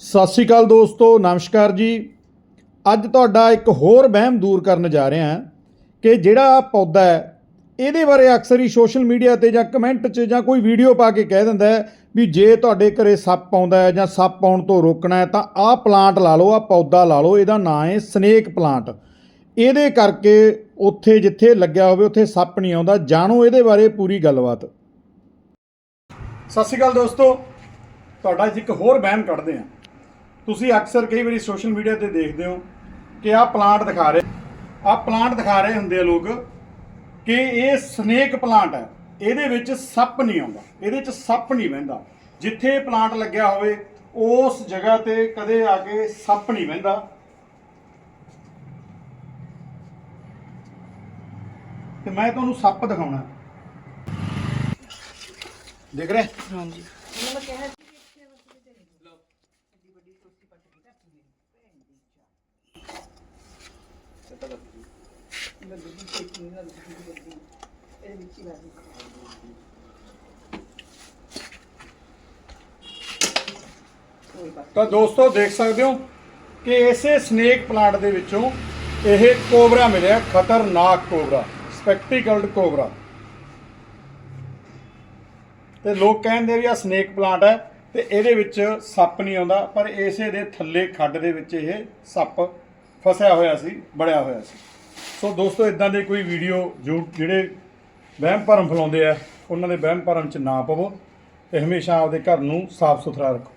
ਸਤਿ ਸ਼੍ਰੀ ਅਕਾਲ ਦੋਸਤੋ, ਨਮਸਕਾਰ ਜੀ। ਅੱਜ ਤੁਹਾਡਾ ਇੱਕ ਹੋਰ ਵਹਿਮ ਦੂਰ ਕਰਨ ਜਾ ਰਹੇ ਹਾਂ ਕਿ ਜਿਹੜਾ ਆਹ ਪੌਦਾ ਹੈ, ਇਹਦੇ ਬਾਰੇ ਅਕਸਰ ਹੀ ਸੋਸ਼ਲ ਮੀਡੀਆ ਤੇ ਜਾਂ ਕਮੈਂਟ 'ਚ ਜਾਂ ਕੋਈ ਵੀਡੀਓ ਪਾ ਕੇ ਕਹਿ ਦਿੰਦਾ ਹੈ ਵੀ ਜੇ ਤੁਹਾਡੇ ਘਰੇ ਸੱਪ ਆਉਂਦਾ ਹੈ ਜਾਂ ਸੱਪ ਆਉਣ ਤੋਂ ਰੋਕਣਾ ਹੈ ਤਾਂ ਆਹ ਪਲਾਂਟ ਲਾ ਲਓ, ਆਹ ਪੌਦਾ ਲਾ ਲਓ, ਇਹਦਾ ਨਾਂ ਹੈ ਸਨੇਕ ਪਲਾਂਟ ਇਹਦੇ ਕਰਕੇ ਉੱਥੇ ਜਿੱਥੇ ਲੱਗਿਆ ਹੋਵੇ, ਉੱਥੇ ਸੱਪ ਨਹੀਂ ਆਉਂਦਾ। ਜਾਣੋ ਇਹਦੇ ਬਾਰੇ ਪੂਰੀ ਗੱਲਬਾਤ। ਸਤਿ ਸ਼੍ਰੀ ਅਕਾਲ ਦੋਸਤੋ, ਤੁਹਾਡਾ ਅੱਜ ਇੱਕ ਹੋਰ ਵਹਿਮ ਕੱਢਦੇ ਹਾਂ। ਤੁਸੀਂ ਅਕਸਰ ਕਈ ਵਾਰੀ ਸੋਸ਼ਲ ਮੀਡੀਆ ਤੇ ਦੇਖਦੇ ਹੋ ਕਿ ਆਹ ਪਲਾਂਟ ਦਿਖਾ ਰਹੇ। ਆਹ ਪਲਾਂਟ ਦਿਖਾ ਰਹੇ ਹੁੰਦੇ ਆ ਲੋਕ ਕਿ ਇਹ ਸਨੇਕ ਪਲਾਂਟ ਹੈ। ਇਹਦੇ ਵਿੱਚ ਸੱਪ ਨਹੀਂ ਆਉਂਦਾ। ਇਹਦੇ ਵਿੱਚ ਸੱਪ ਨਹੀਂ ਬਹਿੰਦਾ ਜਿੱਥੇ ਪਲਾਂਟ ਲੱਗਿਆ ਹੋਵੇ, ਉਸ ਜਗ੍ਹਾ ਤੇ ਕਦੇ ਆ ਕੇ ਸੱਪ ਨਹੀਂ ਬਹਿੰਦਾ ਤੇ ਮੈਂ ਤੁਹਾਨੂੰ ਸੱਪ ਦਿਖਾਉਣਾ। ਦੇਖ ਰਹੇ? ਹਾਂਜੀ। ਤਾਂ ਦੋਸਤੋ ਦੇਖ ਸਕਦੇ ਹੋ ਕਿ ਇਸੇ ਸਨੇਕ ਪਲਾਂਟ ਦੇ ਵਿੱਚੋਂ ਇਹ ਕੋਬਰਾ ਮਿਲਿਆ, ਖਤਰਨਾਕ ਕੋਬਰਾ ਸਪੈਕਟੀਕਲਡ ਕੋਬਰਾ। ਤੇ ਲੋਕ ਕਹਿੰਦੇ ਵੀ ਆ ਸਨੇਕ ਪਲਾਂਟ ਹੈ ਤੇ ਇਹਦੇ ਵਿੱਚ ਸੱਪ ਨਹੀਂ ਆਉਂਦਾ, ਪਰ ਇਸੇ ਦੇ ਥੱਲੇ ਖੱਡ ਦੇ ਵਿੱਚ ਇਹ ਸੱਪ ਫਸਿਆ ਹੋਇਆ ਸੀ, ਬੜਿਆ ਹੋਇਆ ਸੀ। ਸੋ ਦੋਸਤੋ ਇਦਾਂ ਦੇ ਕੋਈ ਵੀਡੀਓ ਜੋ ਜਿਹੜੇ ਵਹਿਮ ਭਰਮ ਫੈਲਾਉਂਦੇ ਆ, ਉਹਨਾਂ ਦੇ ਵਹਿਮ ਭਰਮ ਚ ਨਾ ਪਵੋ ਤੇ ਹਮੇਸ਼ਾ ਆਪਦੇ ਘਰ ਨੂੰ ਸਾਫ਼ ਸੁਥਰਾ ਰੱਖੋ।